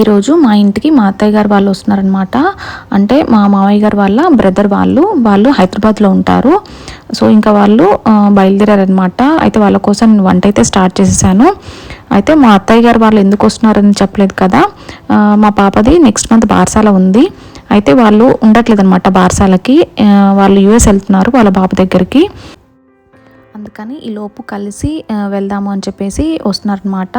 ఈరోజు మా ఇంటికి మా అత్తయ్య గారు వాళ్ళు వస్తున్నారనమాట అంటే మా మామయ్య గారు వాళ్ళ బ్రదర్ వాళ్ళు వాళ్ళు హైదరాబాద్లో ఉంటారు. సో ఇంకా వాళ్ళు బయలుదేరారనమాట అయితే వాళ్ళ కోసం నేను వంట అయితే స్టార్ట్ చేసేసాను. అయితే మా అత్తయ్య గారు వాళ్ళు ఎందుకు వస్తున్నారని చెప్పలేదు కదా. మా పాపది నెక్స్ట్ మంత్ బార్సాల ఉంది. అయితే వాళ్ళు ఉండట్లేదు అనమాట బార్సాలకి వాళ్ళు యూఎస్ వెళ్తున్నారు వాళ్ళ బాబు దగ్గరికి. అందుకని ఈ లోపు కలిసి వెళ్దాము అని చెప్పేసి వస్తున్నారనమాట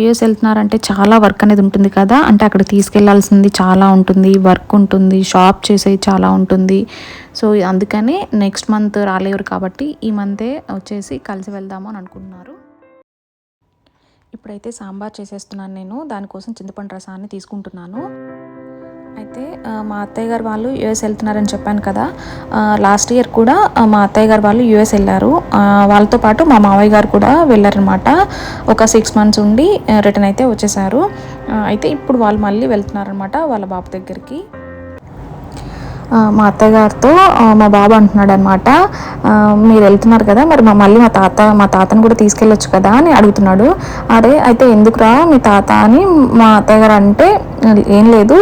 యూఎస్ వెళ్తున్నారంటే చాలా వర్క్ అనేది ఉంటుంది కదా. అంటే అక్కడ తీసుకెళ్ళాల్సింది చాలా ఉంటుంది. వర్క్ ఉంటుంది. షాప్ చేసేది చాలా ఉంటుంది. సో అందుకని నెక్స్ట్ మంత్ రాలేరు కాబట్టి ఈ మంతే వచ్చేసి కలిసి వెళ్దాము అని అనుకుంటున్నారు. ఇప్పుడైతే సాంబార్ చేసేస్తున్నాను నేను. దానికోసం చింతపండు రసాన్ని తీసుకుంటున్నాను. అయితే మా అత్తయ్య గారు వాళ్ళు యుఎస్ వెళ్తున్నారని చెప్పాను కదా లాస్ట్ ఇయర్ కూడా మా అత్తయ్య గారు వాళ్ళు యుఎస్ వెళ్ళారు. వాళ్ళతో పాటు మా మావయ్య గారు కూడా వెళ్ళారనమాట ఒక సిక్స్ మంత్స్ ఉండి రిటర్న్ అయితే వచ్చేసారు. అయితే ఇప్పుడు వాళ్ళు మళ్ళీ వెళ్తున్నారనమాట వాళ్ళ బాబు దగ్గరికి. మా అత్తయ్య గారితో మా బాబు అంటున్నాడు అనమాట మీరు వెళ్తున్నారు కదా మరి మా మళ్ళీ మా తాత మా తాతను కూడా తీసుకెళ్ళొచ్చు కదా అని అడుగుతున్నాడు. అరే అయితే ఎందుకురా మీ తాత అని మా అత్తయ్య గారు అంటే ఏం లేదు.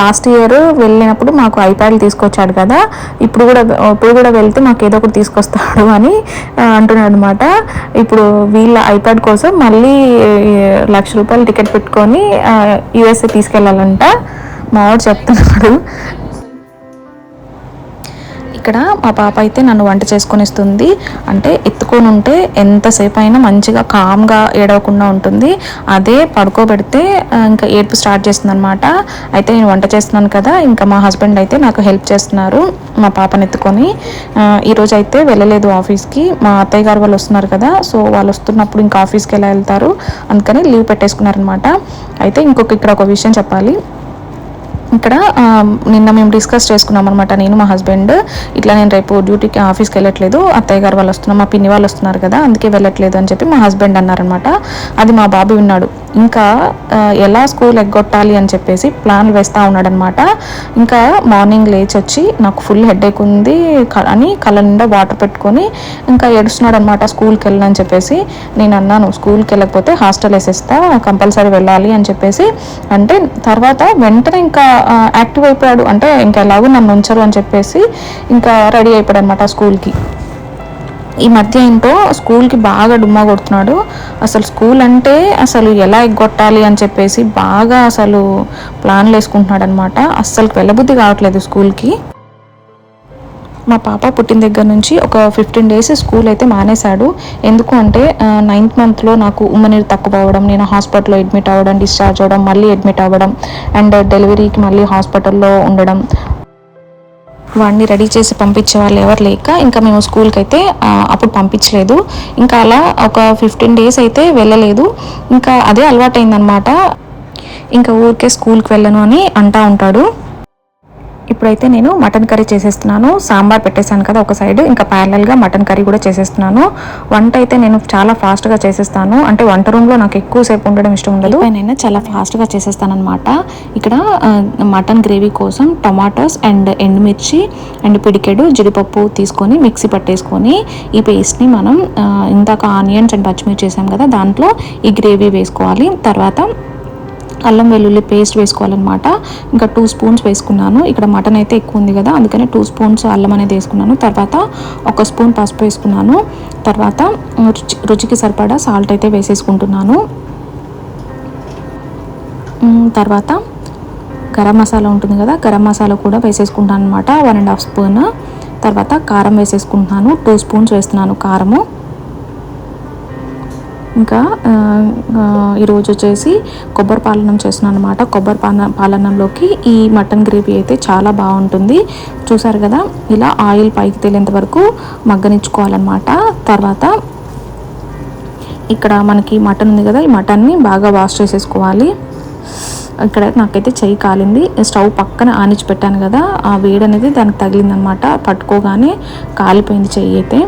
లాస్ట్ ఇయర్ వెళ్ళినప్పుడు మాకు ఐప్యాడ్లు తీసుకొచ్చాడు కదా. ఇప్పుడు కూడా ఇప్పుడు కూడా వెళ్తే మాకు ఏదో ఒకటి తీసుకొస్తాడు అని అంటున్నాడు అనమాట ఇప్పుడు వీళ్ళ ఐప్యాడ్ కోసం మళ్ళీ లక్ష రూపాయలు టికెట్ పెట్టుకొని యుఎస్ఏ తీసుకెళ్ళాలంట. మా వాడు చెప్తున్నాడు. ఇక్కడ మా పాప అయితే నన్ను వంట చేసుకొని ఇస్తుంది అంటే ఎత్తుకొని ఉంటే ఎంతసేపు అయినా మంచిగా కామ్గా ఏడవకుండా ఉంటుంది. అదే పడుకోబెడితే ఇంకా ఏడుపు స్టార్ట్ చేస్తుంది అనమాట అయితే నేను వంట చేస్తున్నాను కదా ఇంకా మా హస్బెండ్ అయితే నాకు హెల్ప్ చేస్తున్నారు మా పాపని ఎత్తుకొని. ఈరోజు అయితే వెళ్ళలేదు ఆఫీస్కి. మా అత్తయ్య గారు వాళ్ళు వస్తున్నారు కదా సో వాళ్ళు వస్తున్నప్పుడు ఇంకా ఆఫీస్కి ఎలా వెళ్తారు అందుకని లీవ్ పెట్టేసుకున్నారనమాట అయితే ఇంకొక ఇక్కడ ఒక విషయం చెప్పాలి. ఇక్కడ నిన్న మేము డిస్కస్ చేసుకున్నాం అనమాట నేను మా హస్బెండ్ ఇట్లా నేను రేపు డ్యూటీకి ఆఫీస్కి వెళ్ళట్లేదు. అత్తయ్య గారు వాళ్ళు వస్తున్నారు మా పిన్ని వాళ్ళు వస్తున్నారు కదా అందుకే వెళ్ళట్లేదు అని చెప్పి మా హస్బెండ్ అన్నారనమాట అది మా బాబు విన్నాడు. ఇంకా ఎలా స్కూల్ ఎగ్గొట్టాలి అని చెప్పేసి ప్లాన్ వేస్తూ ఉన్నాడనమాట ఇంకా మార్నింగ్ లేచి వచ్చి నాకు ఫుల్ హెడేక్ ఉంది క- అని కళ్ళ నిండా వాటర్ పెట్టుకొని ఇంకా ఏడుస్తున్నాడు అనమాట స్కూల్కి వెళ్ళని చెప్పేసి. నేను అన్నాను స్కూల్కి వెళ్ళకపోతే హాస్టల్ వేసేస్తా కంపల్సరీ వెళ్ళాలి అని చెప్పేసి. అంటే తర్వాత వెంటనే ఇంకా యాక్టివ్ అయిపోయాడు. అంటే ఇంకా ఎలాగో నన్ను ఉంచరు అని చెప్పేసి ఇంకా రెడీ అయిపోయాడు అనమాట స్కూల్కి. ఈ మధ్య ఏంటో స్కూల్కి బాగా డుమ్మా కొడుతున్నాడు. అసలు స్కూల్ అంటే అసలు ఎలా ఎగ్గొట్టాలి అని చెప్పేసి బాగా అసలు ప్లాన్లు వేసుకుంటున్నాడు అనమాట అస్సలు వెళ్ళబుద్ధి కావట్లేదు స్కూల్కి. మా పాప పుట్టిన దగ్గర నుంచి ఒక ఫిఫ్టీన్ డేస్ స్కూల్ అయితే మానేశాడు. ఎందుకు అంటే నైన్త్ మంత్లో నాకు ఉమ్మనీరు తక్కువ అవ్వడం నేను హాస్పిటల్లో అడ్మిట్ అవ్వడం డిశ్చార్జ్ అవ్వడం మళ్ళీ అడ్మిట్ అవ్వడం అండ్ డెలివరీకి మళ్ళీ హాస్పిటల్లో ఉండడం. వాడిని రెడీ చేసి పంపించే వాళ్ళు ఎవరు లేక ఇంకా మేము స్కూల్కి అయితే అప్పుడు పంపించలేదు. ఇంకా అలా ఒక ఫిఫ్టీన్ డేస్ అయితే వెళ్ళలేదు. ఇంకా అదే అలవాటైందనమాట. ఇంకా ఊరికే స్కూల్కి వెళ్ళను అని అంటా ఉంటాడు. ఇప్పుడైతే నేను మటన్ కర్రీ చేసేస్తున్నాను. సాంబార్ పెట్టేశాను కదా ఒక సైడ్. ఇంకా ప్యారలల్గా మటన్ కర్రీ కూడా చేసేస్తున్నాను. వంట అయితే నేను చాలా ఫాస్ట్గా చేసేస్తాను. అంటే వంట రూమ్లో నాకు ఎక్కువసేపు ఉండడం ఇష్టం ఉండదు. నేను చాలా ఫాస్ట్గా చేసేస్తాను అనమాట ఇక్కడ మటన్ గ్రేవీ కోసం టొమాటోస్ అండ్ ఎండుమిర్చి అండ్ పిడికెడు జీడిపప్పు తీసుకొని మిక్సీ పట్టేసుకొని ఈ పేస్ట్ని మనం ఇందాక ఆనియన్స్ అండ్ పచ్చిమిర్చి చేసాం కదా దాంట్లో ఈ గ్రేవీ వేసుకోవాలి. తర్వాత అల్లం వెల్లుల్లి పేస్ట్ వేసుకోవాలన్నమాట. ఇంకా టూ స్పూన్స్ వేసుకున్నాను. ఇక్కడ మటన్ అయితే ఎక్కువ ఉంది కదా అందుకని టూ స్పూన్స్ అల్లం అనేది వేసుకున్నాను. తర్వాత ఒక స్పూన్ పసుపు వేసుకున్నాను. తర్వాత రుచి రుచికి సరిపడా సాల్ట్ అయితే వేసేసుకుంటున్నాను. తర్వాత గరం మసాలా ఉంటుంది కదా గరం మసాలా కూడా వేసేసుకుంటాను అనమాట వన్ అండ్ హాఫ్ స్పూన్ తర్వాత కారం వేసేసుకుంటున్నాను. టూ స్పూన్స్ వేస్తున్నాను కారము. ఇంకా ఈరోజు వచ్చేసి కొబ్బరి పాలనం చేస్తున్నాను అనమాట కొబ్బరి పాలన పాలనంలోకి ఈ మటన్ గ్రేవీ అయితే చాలా బాగుంటుంది. చూసారు కదా ఇలా ఆయిల్ పైకి తేలేంత వరకు మగ్గనిచ్చుకోవాలన్నమాట. తర్వాత ఇక్కడ మనకి మటన్ ఉంది కదా ఈ మటన్ని బాగా వాష్ చేసేసుకోవాలి. ఇక్కడ నాకైతే చెయ్యి కాలింది. స్టవ్ పక్కన ఆనిచి పెట్టాను కదా ఆ వేడి అనేది దానికి తగిలిందనమాట పట్టుకోగానే కాలిపోయింది చెయ్యి అయితే.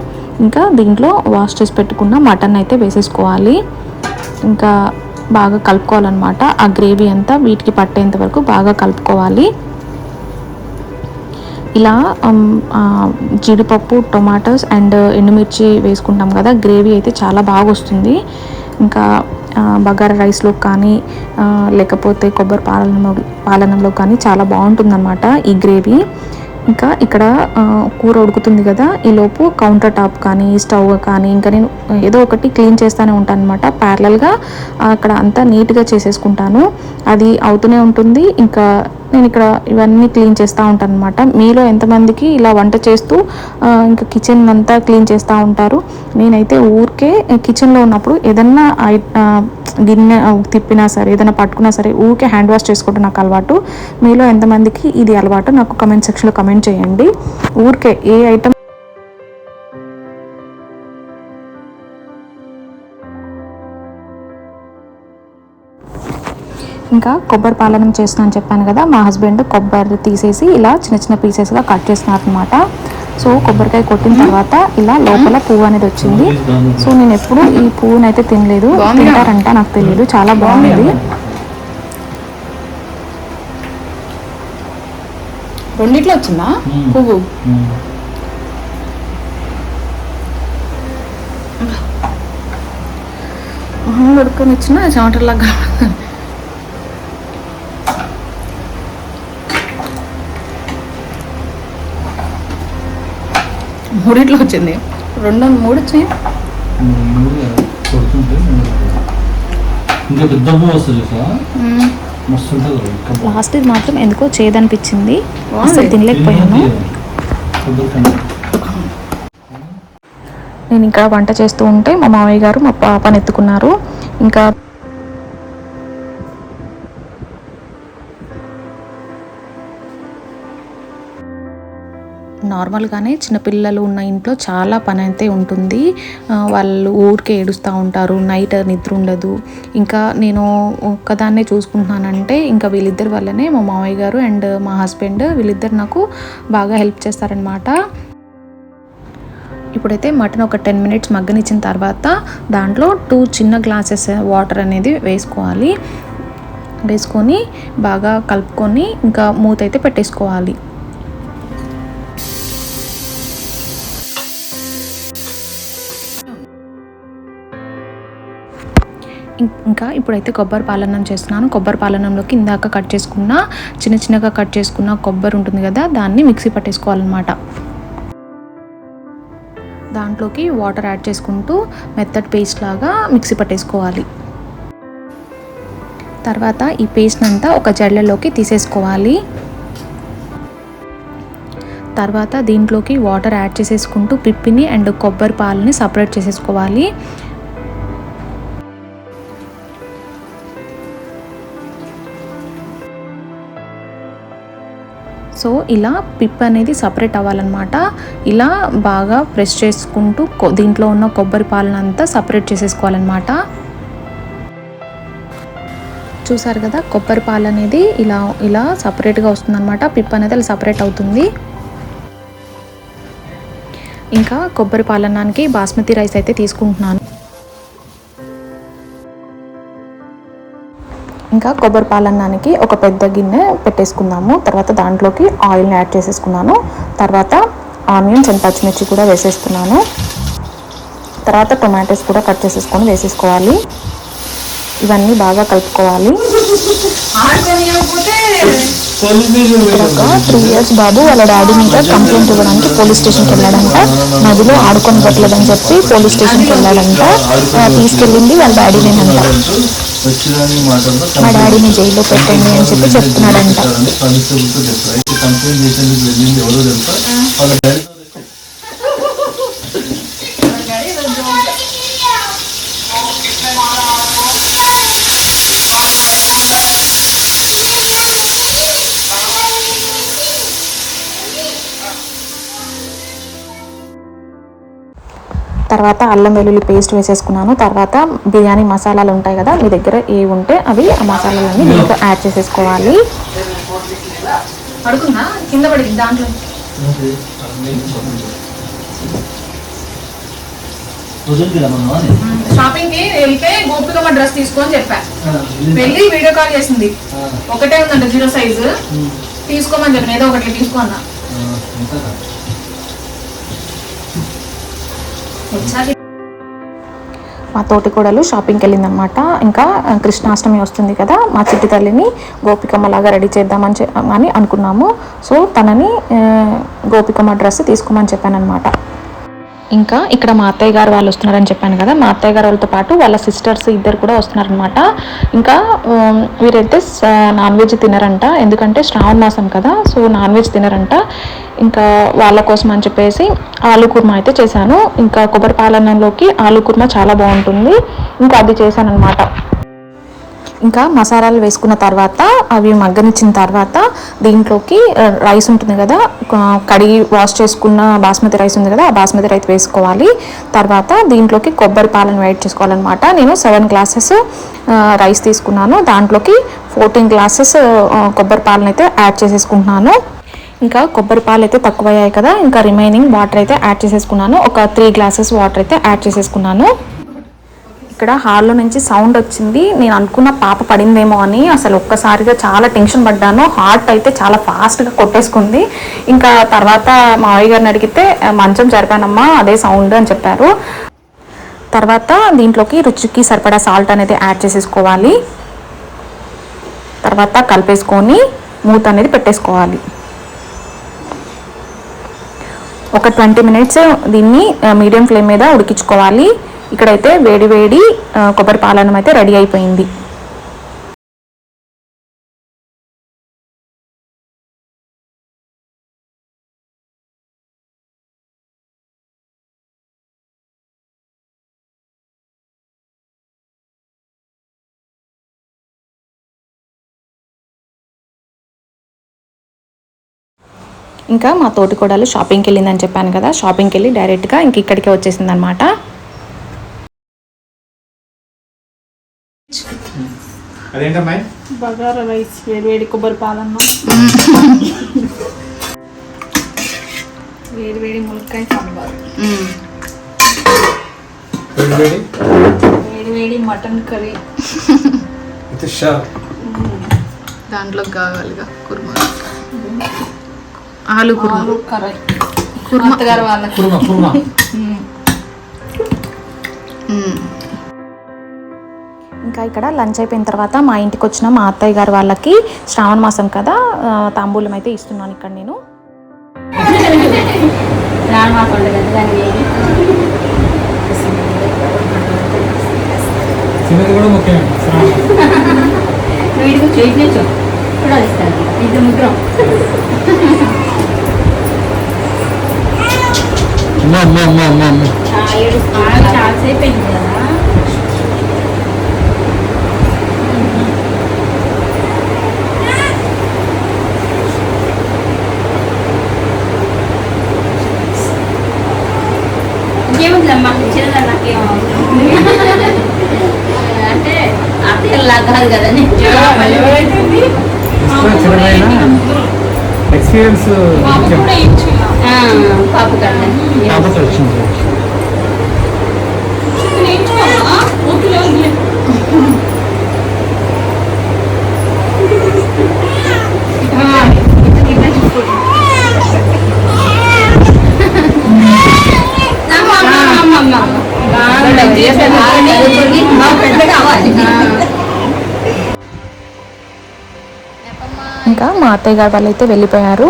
ఇంకా దీంట్లో వాష్ చేసి పెట్టుకున్న మటన్ అయితే వేసేసుకోవాలి. ఇంకా బాగా కలుపుకోవాలన్నమాట. ఆ గ్రేవీ అంతా వీటికి పట్టేంత వరకు బాగా కలుపుకోవాలి. ఇలా జీడిపప్పు టొమాటోస్ అండ్ ఎండుమిర్చి వేసుకుంటాం కదా గ్రేవీ అయితే చాలా బాగా వస్తుంది. ఇంకా బగారా రైస్లో కానీ లేకపోతే కొబ్బరి పాలన పాలనంలో కానీ చాలా బాగుంటుందన్నమాట ఈ గ్రేవీ. ఇంకా ఇక్కడ కూర ఉడుకుతుంది కదా ఈ లోపు కౌంటర్ టాప్ కానీ స్టవ్ కానీ ఇంకా నేను ఏదో ఒకటి క్లీన్ చేస్తూనే ఉంటాను అనమాట ప్యారలల్గా అక్కడ అంతా నీట్గా చేసేసుకుంటాను. అది అవుతూనే ఉంటుంది. ఇంకా నేను ఇక్కడ ఇవన్నీ క్లీన్ చేస్తూ ఉంటాను అనమాట మీలో ఎంతమందికి ఇలా వంట చేస్తూ ఇంకా కిచెన్ అంతా క్లీన్ చేస్తూ ఉంటారు? నేనైతే ఊరికే కిచెన్లో ఉన్నప్పుడు ఏదన్నా ఐ- గిన్నె తిప్పినా సరే ఏదైనా పట్టుకున్నా సరే ఊరికే హ్యాండ్ వాష్ చేసుకోవడం నాకు అలవాటు. మీలో ఎంతమందికి ఇది అలవాటు? నాకు కమెంట్ సెక్షన్లో కమెంట్ చేయండి. ఊరికే ఏ ఐటమ్ ఇంకా కొబ్బరి పాలనం చేస్తున్నాను చెప్పాను కదా మా హస్బెండ్ కొబ్బరి తీసేసి ఇలా చిన్న చిన్న పీసెస్గా కట్ చేస్తున్నారు అనమాట సో కొబ్బరికాయ కొట్టిన తర్వాత ఇలా లోపల పువ్వు అనేది వచ్చింది. సో నేను ఎప్పుడు ఈ పువ్వునైతే అయితే తినలేదు తింటారంట నాకు తెలియదు చాలా బాగుంది. రెండిట్లో వచ్చిందా పువ్వు? ఇచ్చిన చెమటలాగా మూడిట్లో వచ్చింది. రెండు మూడు వచ్చినాయి లాస్ట్ ఇది మాత్రం ఎందుకో చేదనిపించింది. అసలు తినలేకపోయాను. నేను ఇంకా వంట చేస్తూ ఉంటే మా మామయ్య గారు మా పాపని ఎత్తుకున్నారు. ఇంకా నార్మల్గానే చిన్నపిల్లలు ఉన్న ఇంట్లో చాలా పని అయితే ఉంటుంది వాళ్ళు ఊరికే ఏడుస్తూ ఉంటారు నైట్ నిద్ర ఉండదు. ఇంకా నేను ఒక్కదాన్నే చూసుకుంటున్నానంటే ఇంకా వీళ్ళిద్దరి వల్లనే మా మామయ్య గారు అండ్ మా హస్బెండ్ వీళ్ళిద్దరు నాకు బాగా హెల్ప్ చేస్తారనమాట ఇప్పుడైతే మటన్ ఒక టెన్ మినిట్స్ మగ్గనిచ్చిన తర్వాత దాంట్లో టూ చిన్న గ్లాసెస్ వాటర్ అనేది వేసుకోవాలి. వేసుకొని బాగా కలుపుకొని ఇంకా మూత అయితే పెట్టేసుకోవాలి. ఇంకా ఇప్పుడైతే కొబ్బరి పాలనం చేస్తున్నాను. కొబ్బరి పాలనంలోకి ఇందాక కట్ చేసుకున్న చిన్న చిన్నగా కట్ చేసుకున్న కొబ్బరి ఉంటుంది కదా దాన్ని మిక్సీ పట్టేసుకోవాలన్నమాట. దాంట్లోకి వాటర్ యాడ్ చేసుకుంటూ మెత్తడ్ పేస్ట్ లాగా మిక్సీ పట్టేసుకోవాలి. తర్వాత ఈ పేస్ట్ అంతా ఒక జల్లలోకి తీసేసుకోవాలి. తర్వాత దీంట్లోకి వాటర్ యాడ్ చేసేసుకుంటూ పిప్పిని అండ్ కొబ్బరి పాలని సపరేట్ చేసేసుకోవాలి. సో ఇలా పిప్ అనేది సపరేట్ అవ్వాలన్నమాట. ఇలా బాగా ప్రెస్ చేసుకుంటూ దీంట్లో ఉన్న కొబ్బరి పాలనంతా సపరేట్ చేసేసుకోవాలన్నమాట. చూసారు కదా కొబ్బరి పాలు అనేది ఇలా ఇలా సపరేట్గా వస్తుందన్నమాట. పిప్ అనేది అలా సపరేట్ అవుతుంది. ఇంకా కొబ్బరి పాలన్నానికి బాస్మతి రైస్ అయితే తీసుకుంటున్నాను. ఇంకా కొబ్బరి పాలన్నానికి ఒక పెద్ద గిన్నె పెట్టేసుకుందాము. తర్వాత దాంట్లోకి ఆయిల్ని యాడ్ చేసేసుకున్నాను. తర్వాత ఆనియన్స్ అండ్ పచ్చిమిర్చి కూడా వేసేస్తున్నాను. తర్వాత టొమాటోస్ కూడా కట్ చేసేసుకొని వేసేసుకోవాలి. ఇవన్నీ బాగా కలుపుకోవాలి. ఒక త్రీ ఇయర్స్ బాబు వాళ్ళ డాడీ మీద కంప్లైంట్ ఇవ్వడానికి పోలీస్ స్టేషన్కి వెళ్ళాడంట. నదిలో ఆడుకొని పెట్టలేదని చెప్పి పోలీస్ స్టేషన్కి వెళ్ళాడంట. తీసుకెళ్ళింది వాళ్ళ డాడీనేనంట వచ్చిన మా డాడీని జైల్లో పెట్టండి అని చెప్పి చెప్తున్నాడంట. కంప్లైంట్ చేసేందుకు వెళ్ళింది ఎవరో తెలుసా? వాళ్ళ అల్లం వెల్లుల్లి పేస్ట్ వేసేసుకున్నాను. తర్వాత బిర్యానీ మసాలాలు ఉంటాయి కదా మీ దగ్గర ఏవి ఉంటే అవి ఆ మసాలాలన్నీ దీంట్లో యాడ్ చేసేసుకోవాలి. కింద పడింది దాంట్లో. షాపింగ్కి వెళ్తే గోపికమ్మ డ్రెస్ తీసుకొని చెప్పా. వెళ్ళి వీడియో కాల్ చేసింది. ఒకటే ఉందంట జీరో సైజు. తీసుకోమని చెప్పిన ఏదో ఒకటి తీసుకో అన్నా. వచ్చాక మా తోటి కోడలు షాపింగ్కి వెళ్ళిందనమాట ఇంకా కృష్ణాష్టమి వస్తుంది కదా మా చిట్టి తల్లిని గోపికమ్మలాగా రెడీ చేద్దామని చె- అని అనుకున్నాము. సో తనని గోపికమ్మ డ్రెస్ తీసుకోమని చెప్పాను అనమాట ఇంకా ఇక్కడ మా అత్తయ్య గారు వాళ్ళు వస్తున్నారని చెప్పాను కదా మా అత్తయ్య గారు వాళ్ళతో పాటు వాళ్ళ సిస్టర్స్ ఇద్దరు కూడా వస్తున్నారనమాట ఇంకా వీరైతే నాన్ వెజ్ తినరంట ఎందుకంటే శ్రావణ మాసం కదా సో నాన్ వెజ్ తినరంట. ఇంకా వాళ్ళ కోసం అని చెప్పేసి ఆలు కుర్మా అయితే చేశాను. ఇంకా కొబ్బరి పాలనంలోకి ఆలు కుర్మా చాలా బాగుంటుంది. ఇంకా అది చేశాను అనమాట ఇంకా మసాలాలు వేసుకున్న తర్వాత అవి మగ్గనిచ్చిన తర్వాత దీంట్లోకి రైస్ ఉంటుంది కదా కడిగి వాష్ చేసుకున్న బాస్మతి రైస్ ఉంది కదా ఆ బాస్మతి రైస్ వేసుకోవాలి. తర్వాత దీంట్లోకి కొబ్బరి పాలను యాడ్ చేసుకోవాలన్నమాట. నేను సెవెన్ గ్లాసెస్ రైస్ తీసుకున్నాను. దాంట్లోకి ఫోర్టీన్ గ్లాసెస్ కొబ్బరి పాలను అయితే యాడ్ చేసేసుకుంటున్నాను. ఇంకా కొబ్బరి పాలు అయితే తక్కువయ్యాయి కదా ఇంకా రిమైనింగ్ వాటర్ అయితే యాడ్ చేసేసుకున్నాను. ఒక త్రీ గ్లాసెస్ వాటర్ అయితే యాడ్ చేసేసుకున్నాను. ఇక్కడ హాల్లో నుంచి సౌండ్ వచ్చింది. నేను అనుకున్న పాప పడిందేమో అని అసలు ఒక్కసారిగా చాలా టెన్షన్ పడ్డాను. హార్ట్ అయితే చాలా ఫాస్ట్గా కొట్టేసుకుంది. ఇంకా తర్వాత మావయ్య గారిని అడిగితే మంచం జరిపానమ్మా అదే సౌండ్ అని చెప్పారు. తర్వాత దీంట్లోకి రుచికి సరిపడా సాల్ట్ అనేది యాడ్ చేసేసుకోవాలి. తర్వాత కలిపేసుకొని మూత అనేది పెట్టేసుకోవాలి. ఒక ట్వంటీ మినిట్స్ దీన్ని మీడియం ఫ్లేమ్ మీద ఉడికించుకోవాలి. ఇక్కడైతే వేడి వేడి కొబ్బరి పాలనం అయితే రెడీ అయిపోయింది. ఇంకా మా తోటి కోడలు షాపింగ్కి వెళ్ళిందని చెప్పాను కదా షాపింగ్కి వెళ్ళి డైరెక్ట్గా ఇంక ఇక్కడికే వచ్చేసింది బగారా రైస్ వేడి వేడి కొబ్బరి పాలన్న. వేడి వేడి ములక్కాయ సాంబార్. వేడి వేడి? వేడి వేడి మటన్ కర్రీ. విత్ దాంట్లో కావాలిగా కుర్మా. ఆలు కుర్మా. ఆలు కర్రీ. అత్తగారు వాళ్ళకి. కుర్మా కుర్మా. మ్మ్. ఇంకా ఇక్కడ లంచ్ అయిపోయిన తర్వాత మా ఇంటికి వచ్చిన మా అత్తయ్య గారు వాళ్ళకి శ్రావణ మాసం కదా తాంబూలం అయితే ఇస్తున్నాను ఇక్కడ నేను అమ్మా అమ్మా అమ్మా అమ్మా అమ్మా ఏడు చాలా సేపు అయింది కదా ఇంకేముందమ్మా చిన్నదా నాకేమో అంటే అత్తయ్యలా కాదు ఎక్స్పీరియన్స్ పాప పెద్ద కావాలి ఇంకా మా అత్తయ్య గారు వాళ్ళు అయితే వెళ్ళిపోయారు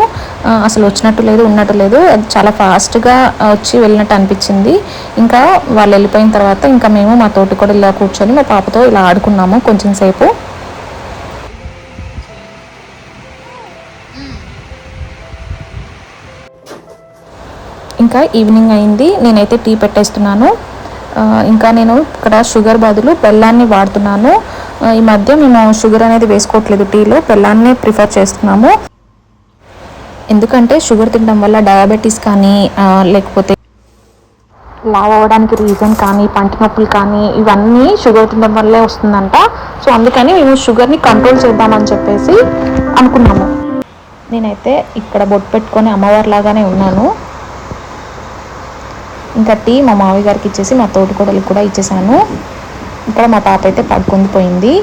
అసలు వచ్చినట్టు లేదు ఉన్నట్టు లేదు. అది చాలా ఫాస్ట్గా వచ్చి వెళ్ళినట్టు అనిపించింది. ఇంకా వాళ్ళు వెళ్ళిపోయిన తర్వాత ఇంకా మేము మా తోటి కూడా ఇలా కూర్చొని మా పాపతో ఇలా ఆడుకున్నాము కొంచెం సేపు. ఇంకా ఈవినింగ్ అయింది. నేనైతే టీ పెట్టేస్తున్నాను. ఇంకా నేను ఇక్కడ షుగర్ బదులు బెల్లాన్ని వాడుతున్నాను. ఈ మధ్య మేము షుగర్ అనేది వేసుకోవట్లేదు టీలో బెల్లాన్నే ప్రిఫర్ చేస్తున్నాము. ఎందుకంటే షుగర్ తినడం వల్ల డయాబెటీస్ కానీ లేకపోతే లావ్ అవ్వడానికి రీజన్ కానీ పంటి నొప్పులు కానీ ఇవన్నీ షుగర్ తినడం వల్లే వస్తుందంట. సో అందుకని మేము షుగర్ని కంట్రోల్ చేద్దామని చెప్పేసి అనుకున్నాము. నేనైతే ఇక్కడ బొట్టు పెట్టుకొని అమ్మవారి లాగానే ఉన్నాను. ఇంకా టీ మా మావి గారికి ఇచ్చేసి మా తోటి కూడా ఇచ్చేసాను. ఇక్కడ మా పాప అయితే పడుకుంది పోయింది.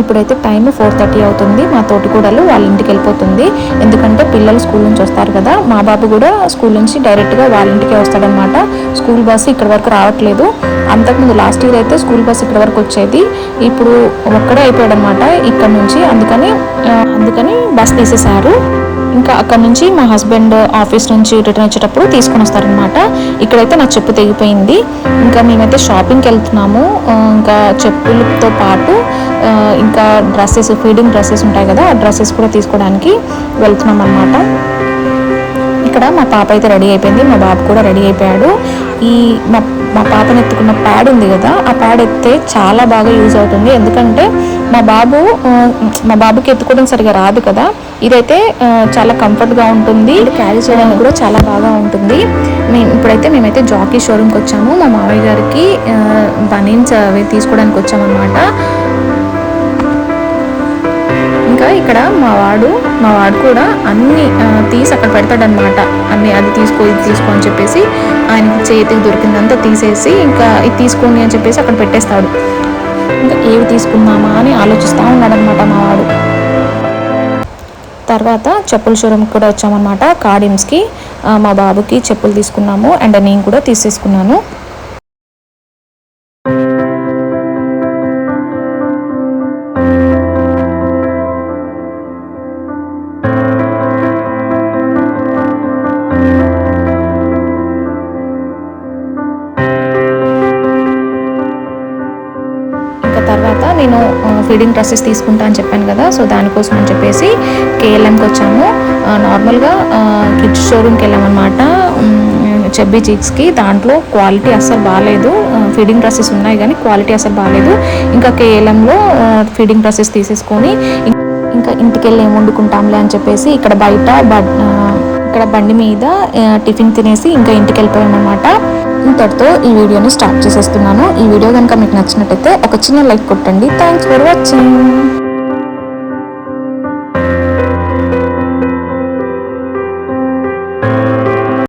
ఇప్పుడైతే టైం ఫోర్ థర్టీ అవుతుంది. మా తోటికూడలు వాళ్ళ ఇంటికి వెళ్ళిపోతుంది. ఎందుకంటే పిల్లలు స్కూల్ నుంచి వస్తారు కదా మా బాబు కూడా స్కూల్ నుంచి డైరెక్ట్గా వాళ్ళ ఇంటికే వస్తాడనమాట. స్కూల్ బస్సు ఇక్కడ వరకు రావట్లేదు. అంతకుముందు లాస్ట్ ఇయర్ అయితే స్కూల్ బస్సు ఇక్కడ వరకు వచ్చేది. ఇప్పుడు ఒక్కడే అయిపోయాడు అనమాట ఇక్కడ నుంచి. అందుకని అందుకని బస్ తీసేశారు. ఇంకా అక్కడ నుంచి మా హస్బెండ్ ఆఫీస్ నుంచి రిటర్న్ వచ్చేటప్పుడు తీసుకొని వస్తారనమాట ఇక్కడైతే నా చెప్పు తెగిపోయింది. ఇంకా మేమైతే షాపింగ్కి వెళ్తున్నాము. ఇంకా చెప్పులతో పాటు ఇంకా డ్రెస్సెస్ ఫీడింగ్ డ్రెస్సెస్ ఉంటాయి కదా ఆ డ్రెస్సెస్ కూడా తీసుకోవడానికి వెళ్తున్నాం అనమాట ఇక్కడ మా పాప అయితే రెడీ అయిపోయింది మా బాబు కూడా రెడీ అయిపోయాడు. ఈ మా మా పాపను ఎత్తుకున్న ప్యాడ్ ఉంది కదా ఆ ప్యాడ్ ఎత్తే చాలా బాగా యూజ్ అవుతుంది. ఎందుకంటే మా బాబు మా బాబుకి ఎత్తుకోవడం సరిగా రాదు కదా. ఇదైతే చాలా కంఫర్ట్గా ఉంటుంది. క్యారీ చేయడానికి కూడా చాలా బాగా ఉంటుంది. మేము ఇప్పుడైతే మేమైతే జాకీ షోరూమ్కి వచ్చాము. మా మామయ్య గారికి బనీన్స్ అవి తీసుకోవడానికి వచ్చామన్నమాట. ఇంకా ఇక్కడ మా వాడు మా వాడు కూడా అన్ని తీసి అక్కడ పెడతాడనమాట అన్ని అది తీసుకో ఇది తీసుకో అని చెప్పేసి ఆయనకి చేతికి దొరికిందంతా తీసేసి ఇంకా ఇది తీసుకోండి అని చెప్పేసి అక్కడ పెట్టేస్తాడు. ఇంకా ఏవి తీసుకుందామా అని ఆలోచిస్తూ ఉన్నాడనమాట మా వాడు. తర్వాత చెప్పుల షోరూమ్కి కూడా వచ్చామన్నమాట. కార్డిమ్స్కి మా బాబుకి చెప్పులు తీసుకున్నాము. అండ్ నేను కూడా తీసేసుకున్నాను. ఫీడింగ్ డ్రెస్సెస్ తీసుకుంటా అని చెప్పాను కదా సో దానికోసం అని చెప్పేసి కేఎల్ఎంకి వచ్చాము. నార్మల్గా కిడ్స్ షోరూమ్కి వెళ్ళామన్నమాట. మ్, చెబ్బీ చీక్స్కి దాంట్లో క్వాలిటీ అస్సలు బాగాలేదు. ఫీడింగ్ డ్రెస్సెస్ ఉన్నాయి కానీ క్వాలిటీ అస్సలు బాగాలేదు. ఇంకా కేఎల్ఎంలో ఫీడింగ్ డ్రెస్సెస్ తీసేసుకొని ఇంకా ఇంటికి వెళ్ళి ఏం వండుకుంటాంలే అని చెప్పేసి ఇక్కడ బయట బ- ఇక్కడ బండి మీద టిఫిన్ తినేసి ఇంకా ఇంటికి వెళ్ళిపోయామన్నమాట. ఇంతటితో ఈ వీడియోని స్టార్ట్ చేసేస్తున్నాను. ఈ వీడియో కనుక మీకు నచ్చినట్టయితే ఒక చిన్న లైక్ కొట్టండి. Thanks for watching